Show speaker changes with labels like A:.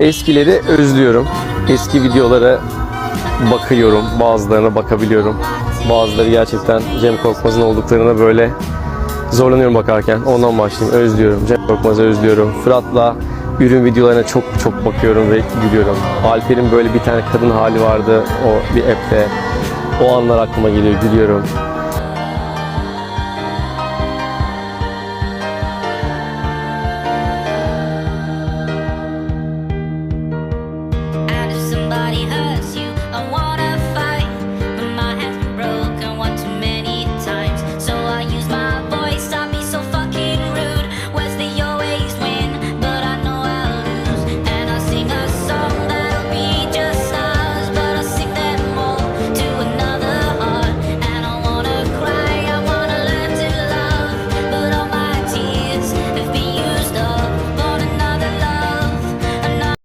A: Eskileri özlüyorum. Eski videolara bakıyorum. Bazılarına bakabiliyorum. Bazıları gerçekten Cem Korkmaz'ın olduklarına böyle zorlanıyorum bakarken. Ondan başlayayım. Özlüyorum. Cem Korkmaz'ı özlüyorum. Fırat'la ürün videolarına çok çok bakıyorum ve gülüyorum. Alper'in böyle bir tane kadın hali vardı o bir app'te. O anlar aklıma geliyor, gülüyorum.